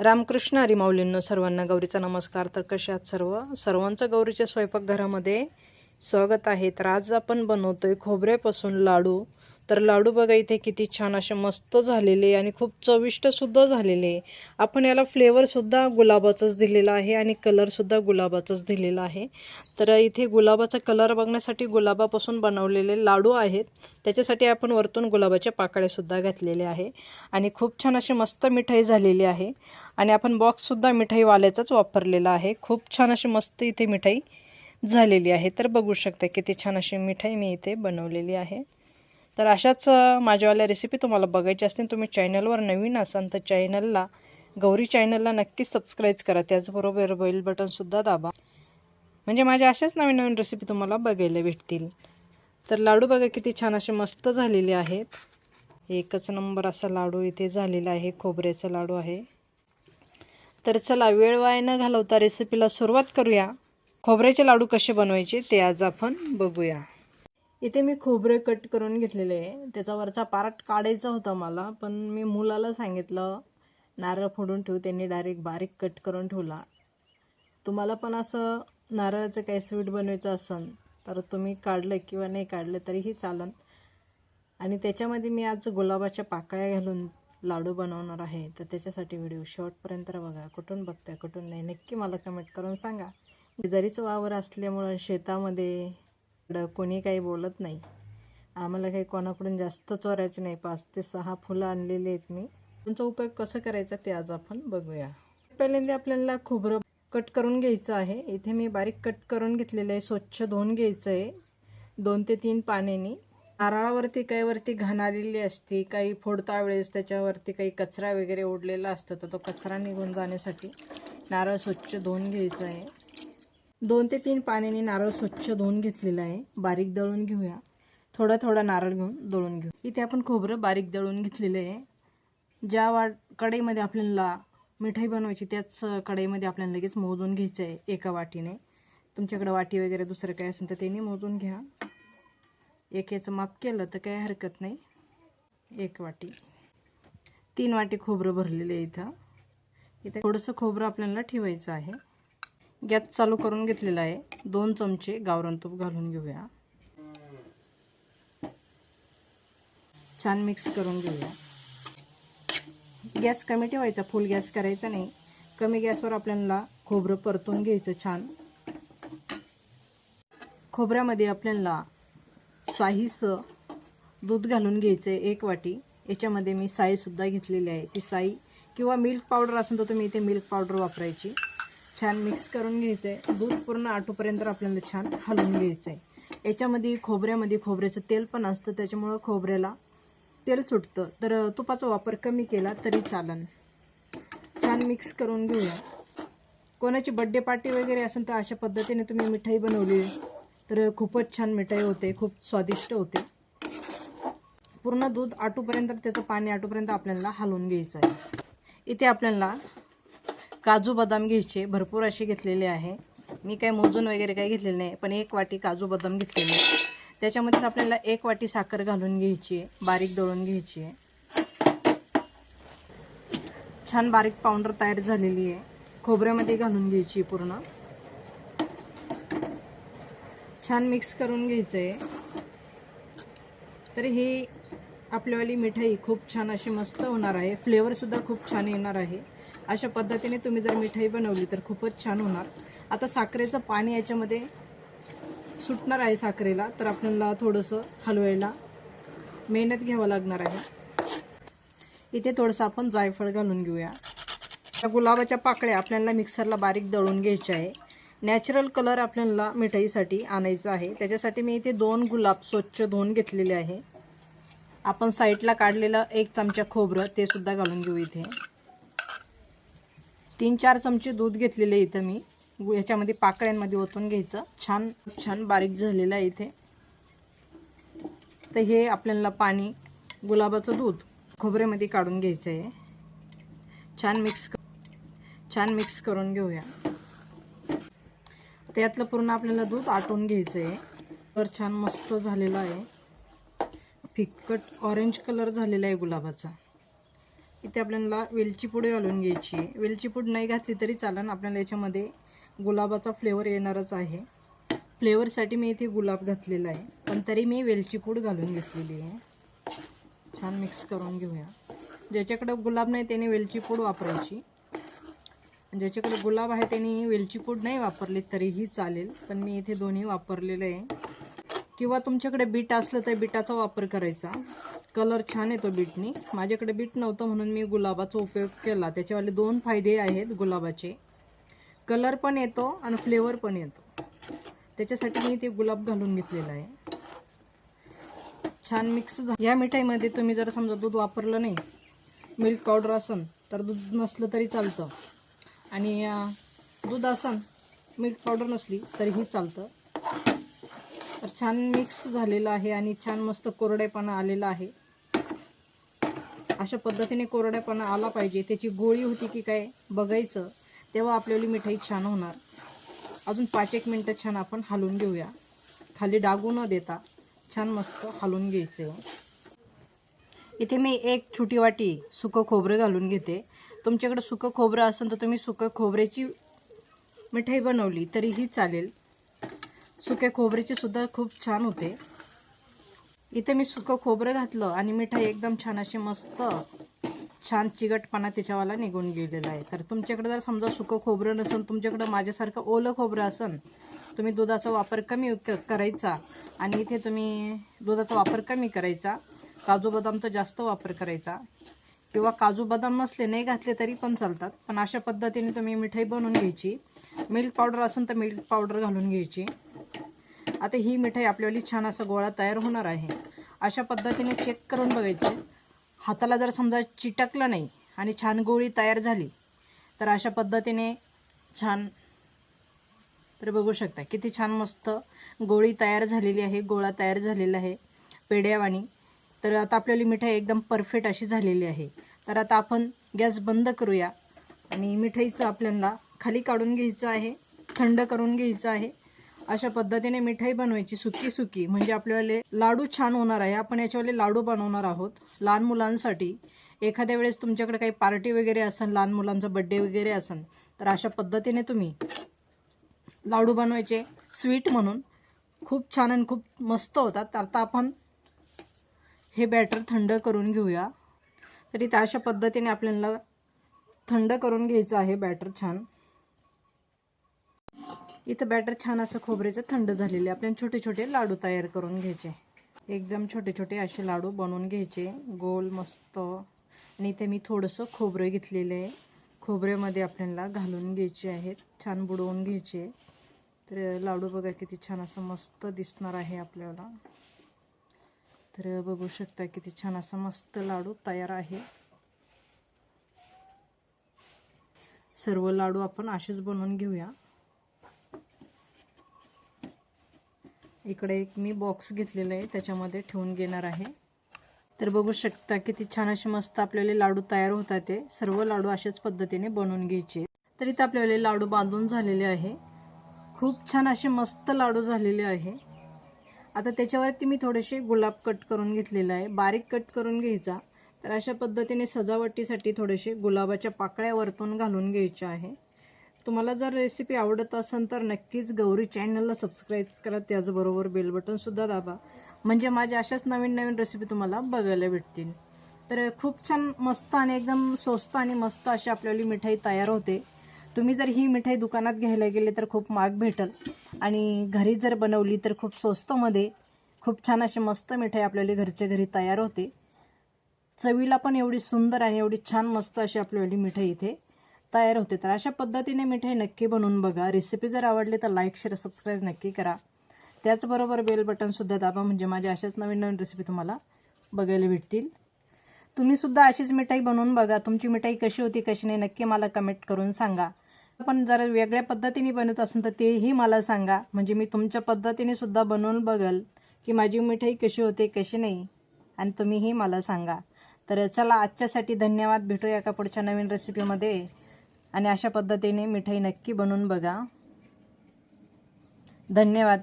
रामकृष्ण हरिमाऊलींनो सर्वांना गौरीचा नमस्कार. तर कसे आहात सर्व? सर्वांचं गौरीच्या स्वयंपाकघरामध्ये स्वागत आहे. तर आज आपण बनवतोय खोबऱ्यापासून लाडू. तर लाडू बघा इथे किती छान असे मस्त झालेले आणि खूप चविष्टसुद्धा झालेले आहे. आपण याला फ्लेवरसुद्धा गुलाबाचाच दिलेला आहे आणि कलरसुद्धा गुलाबाचाच दिलेला आहे. तर इथे गुलाबाचा कलर बघण्यासाठी गुलाबापासून बनवलेले लाडू आहेत. त्याच्यासाठी आपण वरतून गुलाबाच्या पाकळ्यासुद्धा घातलेले आहे. आणि खूप छान अशी मस्त मिठाई झालेली आहे. आणि आपण बॉक्ससुद्धा मिठाईवाल्याचाच वापरलेला आहे. खूप छान अशी मस्त इथे मिठाई झालेली आहे. तर बघू शकता किती छान अशी मिठाई मी इथे बनवलेली आहे. तर अशाच माझ्यावाल्या रेसिपी तुम्हाला बघायची असतील तुम्ही चॅनलवर नवीन असाल तर चॅनलला गौरी चॅनलला नक्कीच सबस्क्राईब करा. त्याचबरोबर बेल बटनसुद्धा दाबा. म्हणजे माझ्या अशाच नवीन नवीन रेसिपी तुम्हाला बघायला भेटतील. तर लाडू बघा किती छान असे मस्त झालेले आहेत. एकच नंबर असा लाडू इथे झालेला आहे खोबऱ्याचा लाडू आहे. तर चला वेळ वाया न घालवता रेसिपीला सुरुवात करूया. खोबऱ्याचे लाडू कसे बनवायचे ते आज आपण बघूया. इथे मी खोबरे कट करून घेतलेले आहे. त्याचा वरचा पार्ट काढायचा होता मला पण मी मुलाला सांगितलं नारळ फोडून ठेवू त्यांनी डायरेक्ट बारीक कट करून ठेवला. तुम्हाला पण असं नारळाचं काही स्वीट बनवायचं असेल तर तुम्ही काढलं किंवा नाही काढलं तरीही चालन. आणि त्याच्यामध्ये मी आज गुलाबाच्या पाकळ्या घालून लाडू बनवणार आहे. तर त्याच्यासाठी व्हिडिओ शॉर्टपर्यंत बघा. कुठून बघताय कुठून नाही नक्की मला कमेंट करून सांगा. जरीच वावर असल्यामुळं शेतामध्ये कोणी काही बोलत नाही. आम्हाला काही कोणाकडून जास्त चोरायचे नाही. पाच ते सहा फुलं आणलेली आहेत मी. तुमचा उपयोग कसं करायचा ते आज आपण बघूया. पहिल्यांदा आपल्याला खोबरं कट करून घ्यायचं आहे. इथे मी बारीक कट करून घेतलेलं आहे. स्वच्छ धुवून घ्यायचं आहे. दोन ते तीन पाण्याने. नारळावरती काही वरती घाण आलेली असते काही फोडता वेळेस त्याच्यावरती काही कचरा वगैरे ओढलेला असतो तर तो कचरा निघून जाण्यासाठी नारळ स्वच्छ धुवून घ्यायचं आहे. दोन ते तीन पाण्याने नारळ स्वच्छ धुवून घेतलेला आहे. बारीक दळून घेऊया. थोडा थोडा नारळ घेऊन दळून घेऊ. इथे आपण खोबरं बारीक दळून घेतलेलं आहे. ज्या वा कढईमध्ये आपल्याला मिठाई बनवायची त्याच कढईमध्ये आपल्याला लगेच मोजून घ्यायचं आहे एका वाटीने. तुमच्याकडे वाटी वगैरे दुसरं काय असेल तर त्यांनी मोजून घ्या. एक याचं माप केलं तर काही हरकत नाही. एक वाटी. तीन वाटी खोबरं भरलेलं आहे इथं. इथं थोडंसं खोबरं आपल्याला ठेवायचं आहे. गॅस चालू करून घेतलेला आहे. दोन चमचे गावरण तूप घालून घेऊया. छान मिक्स करून घेऊया. गॅस कमी ठेवायचा. फुल गॅस करायचा नाही. कमी गॅसवर आपल्याला खोबरं परतून घ्यायचं छान. खोबऱ्यामध्ये आपल्याला साईचं दूध घालून घ्यायचं आहे एक वाटी. याच्यामध्ये मी साईसुद्धा घेतलेली आहे. ती साई किंवा मिल्क पावडर असेल तर तुम्ही इथे मिल्क पावडर वापरायची. छान मिक्स करून घ्यायचं आहे दूध पूर्ण आटोपर्यंत आपल्याला छान हलवून घ्यायचं आहे याच्यामध्ये खोबऱ्यामध्ये खोबऱ्याचं तेल पण असतं त्याच्यामुळं खोबऱ्याला तेल सुटतं. तर तुपाचा वापर कमी केला तरी चालन. छान मिक्स करून घेऊया. कोणाची बड्डे पार्टी वगैरे असेल तर अशा पद्धतीने तुम्ही मिठाई बनवली. तर खूपच छान मिठाई होते खूप स्वादिष्ट होते. पूर्ण दूध आटूपर्यंत त्याचं पाणी आटूपर्यंत आपल्याला हलवून घ्यायचं आहे इथे आपल्याला काजू बदाम घ्यायचे भरपूर असे घेतलेले आहे. मी काही मोजून वगैरे काही घेतलेले नाही पण एक वाटी काजू बदाम घेतलेले आहे. त्याच्यामध्येच आपल्याला एक वाटी साखर घालून घ्यायची आहे बारीक दळून घ्यायची. आहे छान बारीक पावडर तयार झालेली आहे. खोबऱ्यामध्ये घालून घ्यायची आहे पूर्ण. छान मिक्स करून घ्यायचं आहे. तर ही आपल्यावाली मिठाई खूप छान अशी मस्त होणार आहे. फ्लेवरसुद्धा खूप छान येणार आहे. अशा पद्धतीने तुम्ही जर मिठाई बनवली तर खूपच छान होणार. आता साखरेचं पाणी याच्यामध्ये सुटणार आहे साखरेला तर आपल्याला थोडंसं हलवायला मेहनत घ्यावं लागणार आहे. इथे थोडंसं आपण जायफळ घालून घेऊया. त्या गुलाबाच्या पाकळ्या आपल्याला मिक्सरला बारीक दळून घ्यायच्या आहे. नॅचरल कलर आपल्याला मिठाईसाठी आणायचा आहे. त्याच्यासाठी मी इथे दोन गुलाब स्वच्छ धुवून घेतलेले आहे. आपण साईडला काढलेलं एक चमचा खोबरं ते सुद्धा घालून घेऊ इथे. तीन चार चमचे दूध घेतलेले इथं मी. याच्यामध्ये पाकळ्यांमध्ये ओतून घ्यायचं. छान छान बारीक झालेलं आहे इथे. तर हे आपल्याला पाणी गुलाबाचं दूध खोबऱ्यामध्ये काढून घ्यायचं आहे. छान मिक्स छान मिक्स करून घेऊया. त्यातलं पूर्ण आपल्याला दूध आटवून घ्यायचं आहे. तर छान मस्त झालेलं आहे. फिक्कट ऑरेंज कलर झालेला आहे गुलाबाचा. इथे आपल्याला वेलची पूड घालून घ्यायची. आहे वेलची पूड नाही घातली तरी चालेल. आपल्याला याच्यामध्ये गुलाबाचा फ्लेवर येणारच आहे. फ्लेवरसाठी मी इथे गुलाब घातलेला आहे. पण तरी मी वेलची पूड घालून घेतलेली आहे. छान मिक्स करून घेऊया. ज्याच्याकडे गुलाब नाही त्याने वेलची पूड वापरायची. ज्याच्याकडे गुलाब आहे त्यांनी वेलची पूड नाही वापरली तरीही चालेल. पण मी इथे दोन्ही वापरलेलं आहे. किंवा तुमच्याकडे बीट असलं तर बिटाचा वापर करायचा. कलर छान येतो बीटनी. माझ्याकडे बीट नव्हतं म्हणून मी गुलाबाचा उपयोग केला. त्याच्यावाले दोन फायदे आहेत गुलाबाचे. कलर पण येतो आणि फ्लेवर पण येतो. त्याच्यासाठी मी ते गुलाब घालून घेतलेलं आहे. छान मिक्स झालं या मिठाईमध्ये तुम्ही जर समजा दूध वापरलं नाही मिल्क पावडर असन तर दूध नसलं तरी चालतं. आणि दूध असन मिल्क पावडर नसली तरीही चालतं. तर छान मिक्स झालेलं आहे आणि छान मस्त कोरडेपणा आलेला आहे. अशा पद्धतीने कोरडेपणा आला पाहिजे. त्याची गोळी होती की काय बघायचं तेव्हा आपल्याला मिठाई छान होणार. अजून पाच एक मिनटं छान आपण हलवून घेऊया. खाली डागू न देता छान मस्त हलवून घ्यायचं इथे मी एक छोटी वाटी सुकं खोबरं घालून घेते. तुमच्याकडे सुकं खोबरं असेल तर तुम्ही सुकं खोबऱ्याची मिठाई बनवली तरीही चालेल. सुक्या खोबऱ्याची सुद्धा खूप छान होते. इथे मी सुकं खोबरं घातलं आणि मिठाई एकदम छान अशी मस्त छान चिकटपणा त्याच्यावाला निघून गेलेला आहे. तर तुमच्याकडे जर समजा सुकं खोबरं नसेल तुमच्याकडं माझ्यासारखं ओलं खोबरं असेल तुम्ही दुधाचा वापर कमी करायचा आणि इथे तुम्ही दुधाचा वापर कमी करायचा काजू बदामचा जास्त वापर करायचा किंवा काजू बदाम नसले नाही घातले तरी पण चालतात. पण अशा पद्धतीने तुम्ही मिठाई बनवून घ्यायची. मिल्क पावडर असेल तर मिल्क पावडर घालून घ्यायची. आता ही मिठाई आपल्याला छान असा गोळा तयार होणार आहे. अशा पद्धतीने चेक करून बघायचे. हाताला जर समजा चिटकलं नाही आणि छान गोळी तयार झाली तर अशा पद्धतीने छान तर बघू शकता किती छान मस्त गोळी तयार झालेली आहे गोळा तयार झालेला आहे पेड्यावाणी तर आता आपल्याला मिठाई एकदम परफेक्ट अशी झालेली आहे. तर आता आपण गॅस बंद करूया आणि मिठाईचं आपल्याला खाली काढून घ्यायचं आहे थंड करून घ्यायचं आहे. अशा पद्धतीने मिठाई बनवायची सुकी सुकी. म्हणजे आपल्याला लाडू छान होणार आहे. आपण याच्यावाले लाडू बनवणार आहोत. लहान मुलांसाठी. एखाद्या वेळेस तुमच्याकडे काही पार्टी वगैरे असेल लहान मुलांचा बड्डे वगैरे असेल तर अशा पद्धतीने तुम्ही लाडू बनवायचे. स्वीट म्हणून. खूप छान आणि खूप मस्त होतात. तर आता आपण हे बॅटर थंड करून घेऊया. तरी त्या अशा पद्धतीने आपल्याला थंड करून घ्यायचं आहे बॅटर छान. इथं बॅटर छान असं खोबऱ्याचं थंड झालेले आपल्याला छोटे छोटे लाडू तयार करून घ्यायचे. एकदम छोटे छोटे असे लाडू बनवून घ्यायचे. गोल मस्त. आणि इथे मी थोडंसं खोबरं घेतलेलं आहे. खोबऱ्यामध्ये आपल्याला घालून घ्यायचे आहेत. छान बुडवून घ्यायचे. तर लाडू बघा किती छान असं मस्त दिसणार आहे आपल्याला. तर बघू शकता किती छान असा मस्त लाडू तयार आहे. सर्व लाडू आपण असेच बनवून घेऊया. इकडे एक मी बॉक्स घेतलेला आहे त्याच्यामध्ये ठेवून घेणार आहे. तर बघू शकता किती छान असे मस्त आपल्याला लाडू तयार होतात ते. सर्व लाडू अशाच पद्धतीने बनवून घ्यायचे. तर इथं आपल्याला लाडू बांधून झालेले आहे. खूप छान असे मस्त लाडू झालेले आहे. आता त्याच्यावरती मी थोडेसे गुलाब कट करून घेतलेला आहे. बारीक कट करून घ्यायचा. तर अशा पद्धतीने सजावटीसाठी थोडेसे गुलाबाच्या पाकळ्या वरतून घालून घ्यायच्या आहे. तुम्हाला जर रेसिपी आवडत असेल तर नक्कीच गौरी चॅनलला सबस्क्राईब करा. त्याचबरोबर बेल बटनसुद्धा दाबा. म्हणजे माझ्या अशाच नवीन नवीन रेसिपी तुम्हाला बघायला भेटतील. तर खूप छान मस्त आणि एकदम स्वस्त आणि मस्त अशी आपल्याली मिठाई तयार होते. तुम्ही जर ही मिठाई दुकानात घ्यायला गेले तर खूप महाग भेटल. आणि घरी जर बनवली तर खूप स्वस्तमध्ये खूप छान अशी मस्त मिठाई आपल्याला घरच्या घरी तयार होते. चवीला पण एवढी सुंदर आणि एवढी छान मस्त अशी आपल्याली मिठाई इथे तयार होते तर अशा पद्धतीने मिठाई नक्की बनवून बघा. रेसिपी जर आवडली तर लाईक शेअर सबस्क्राईब नक्की करा. त्याचबरोबर बेल बटनसुद्धा दाबा म्हणजे माझ्या अशाच नवीन नवीन रेसिपी तुम्हाला बघायला भेटतील. तुम्हीसुद्धा अशीच मिठाई बनवून बघा. तुमची मिठाई कशी होती कशी नाही नक्की मला कमेंट करून सांगा. पण जर वेगळ्या पद्धतीने बनवत असेल तर तेही मला सांगा. म्हणजे मी तुमच्या पद्धतीने सुद्धा बनवून बघल की माझी मिठाई कशी होते कशी नाही आणि तुम्हीही मला सांगा. तर चला आजच्यासाठी धन्यवाद. भेटूया का पुढच्या नवीन रेसिपीमध्ये आणि अशा पद्धतीने मिठाई नक्की बनवून बघा. धन्यवाद.